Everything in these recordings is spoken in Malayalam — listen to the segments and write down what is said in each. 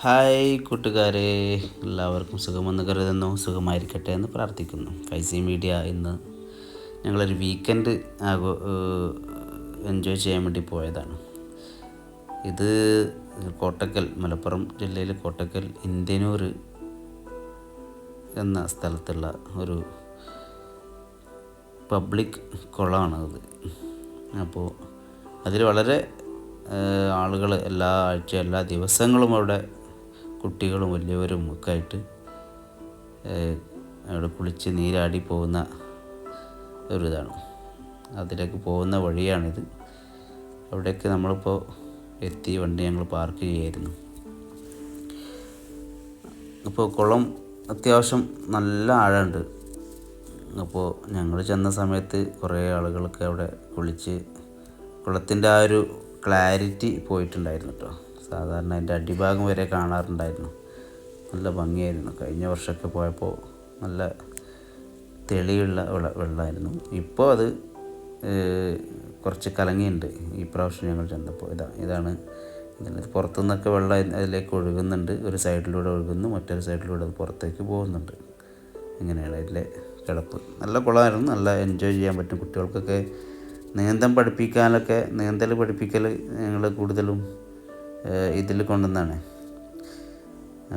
ഹായ് കൂട്ടുകാരെ. എല്ലാവർക്കും സുഖമെന്ന് കരുതുന്നു. സുഖമായിരിക്കട്ടെ എന്ന് പ്രാർത്ഥിക്കുന്നു. ഫൈസി മീഡിയ ഇന്ന് ഞങ്ങളൊരു വീക്കെൻഡ് ആഘോ എൻജോയ് ചെയ്യാൻ വേണ്ടി പോയതാണ്. ഇത് കോട്ടക്കൽ മലപ്പുറം ജില്ലയിൽ കോട്ടക്കൽ ഇന്ത്യനൂർ എന്ന സ്ഥലത്തുള്ള ഒരു പബ്ലിക് കുളമാണ് അത്. അപ്പോൾ അതിൽ വളരെ ആളുകൾ എല്ലാ ആഴ്ച എല്ലാ ദിവസങ്ങളും അവിടെ കുട്ടികളും വലിയവരും ഒക്കെ ആയിട്ട് അവിടെ കുളിച്ച് നീരാടി പോകുന്ന ഒരിതാണ്. അതിലേക്ക് പോകുന്ന വഴിയാണിത്. അവിടേക്ക് നമ്മളിപ്പോൾ എത്തി വണ്ടി ഞങ്ങൾ പാർക്ക് ചെയ്യായിരുന്നു. അപ്പോൾ കുളം അത്യാവശ്യം നല്ല ആഴമുണ്ട്. അപ്പോൾ ഞങ്ങൾ ചെന്ന സമയത്ത് കുറേ ആളുകളൊക്കെ അവിടെ കുളിച്ച് കുളത്തിന്റെ ആ ഒരു ക്ലാരിറ്റി പോയിട്ടുണ്ടായിരുന്നു കേട്ടോ. സാധാരണ അതിന്റെ അടിഭാഗം വരെ കാണാറുണ്ടായിരുന്നു. നല്ല ഭംഗിയായിരുന്നു. കഴിഞ്ഞ വർഷമൊക്കെ പോയപ്പോൾ നല്ല തെളിയുള്ള വെള്ള വെള്ളമായിരുന്നു. ഇപ്പോൾ അത് കുറച്ച് കലങ്ങിയുണ്ട്. ഈ പ്രാവശ്യം ഞങ്ങൾ ചെന്നപ്പോൾ. ഇതാ ഇതാണ് പുറത്തു പുറത്തുനിന്നൊക്കെ വെള്ളം അതിലേക്ക് ഒഴുകുന്നുണ്ട്. ഒരു സൈഡിലൂടെ ഒഴുകുന്നു. മറ്റൊരു സൈഡിലൂടെ അത് പുറത്തേക്ക് പോകുന്നുണ്ട്. ഇങ്ങനെയാണ് അതിന്റെ കിടപ്പ്. നല്ല കുളമായിരുന്നു. നല്ല എൻജോയ് ചെയ്യാൻ പറ്റും കുട്ടികൾക്കൊക്കെ. നീന്തം പഠിപ്പിക്കാനൊക്കെ നീന്തൽ പഠിപ്പിക്കൽ ഞങ്ങൾ കൂടുതലും ഇതിൽ കൊണ്ടുവന്നാണ്.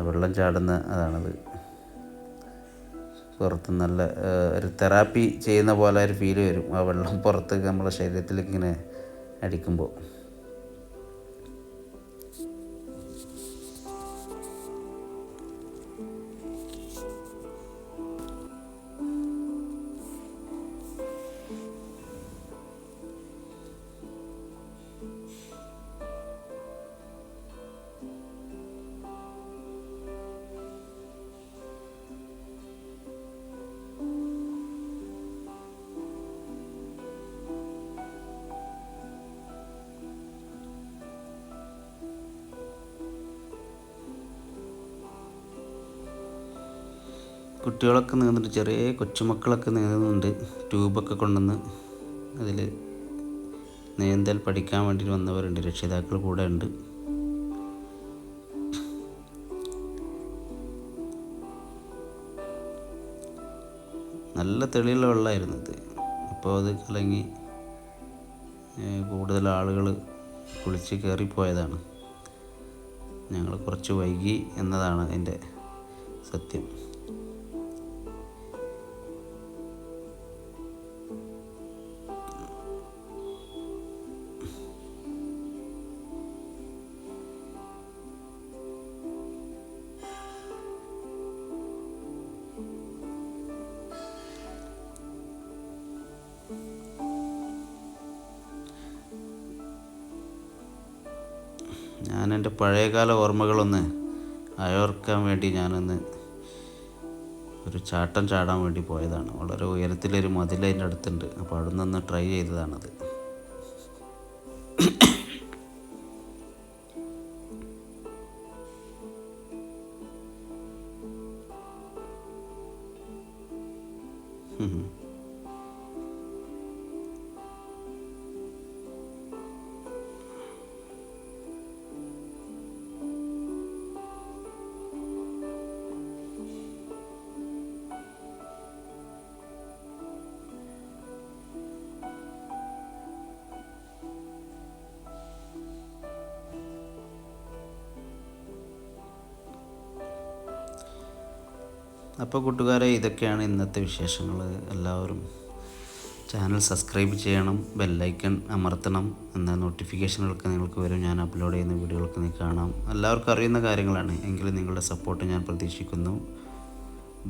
വെള്ളം ചാടുന്ന അതാണത്. പുറത്ത് നല്ല ഒരു തെറാപ്പി ചെയ്യുന്ന പോലെ ഒരു ഫീൽ വരും. ആ വെള്ളം പുറത്തേക്ക് നമ്മുടെ ശരീരത്തിലേക്ക് ഇങ്ങനെ അടിക്കുമ്പോൾ കുട്ടികളൊക്കെ നീന്തുന്നുണ്ട്. ചെറിയ കൊച്ചുമക്കളൊക്കെ നീന്തുന്നുണ്ട്. ട്യൂബൊക്കെ കൊണ്ടുവന്ന് അതിൽ നീന്തൽ പഠിക്കാൻ വേണ്ടി വന്നവരുണ്ട്. രക്ഷിതാക്കൾ കൂടെ ഉണ്ട്. നല്ല തെളിയുള്ള വെള്ളമായിരുന്നു ഇത്. അപ്പോൾ അത് കലങ്ങി കൂടുതൽ ആളുകൾ കുളിച്ച് കയറിപ്പോയതാണ് ഞങ്ങൾ കുറച്ച് വൈകി എന്നതാണ് അതിന്റെ സത്യം. ഞാൻ എന്റെ പഴയകാല ഓർമ്മകളൊന്ന് അയോർക്കാൻ വേണ്ടി ഞാനൊന്ന് ഒരു ചാട്ടം ചാടാൻ വേണ്ടി പോയതാണ്. വളരെ ഉയരത്തിലൊരു മതിൽ അതിന്റെ അടുത്തുണ്ട്. അപ്പോൾ അവിടെ നിന്ന് ട്രൈ ചെയ്തതാണത്. ഉം. അപ്പോൾ കൂട്ടുകാരെ ഇതൊക്കെയാണ് ഇന്നത്തെ വിശേഷങ്ങൾ. എല്ലാവരും ചാനൽ സബ്സ്ക്രൈബ് ചെയ്യണം ബെല്ലൈക്കൺ അമർത്തണം എന്നാൽ നോട്ടിഫിക്കേഷനുകളൊക്കെ നിങ്ങൾക്ക് വരും. ഞാൻ അപ്ലോഡ് ചെയ്യുന്ന വീഡിയോകൾക്ക് നിങ്ങൾക്ക് കാണാം. എല്ലാവർക്കും അറിയുന്ന കാര്യങ്ങളാണ്. എങ്കിലും നിങ്ങളുടെ സപ്പോർട്ട് ഞാൻ പ്രതീക്ഷിക്കുന്നു.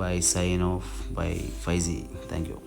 Bye sign off by Faisy. Thank you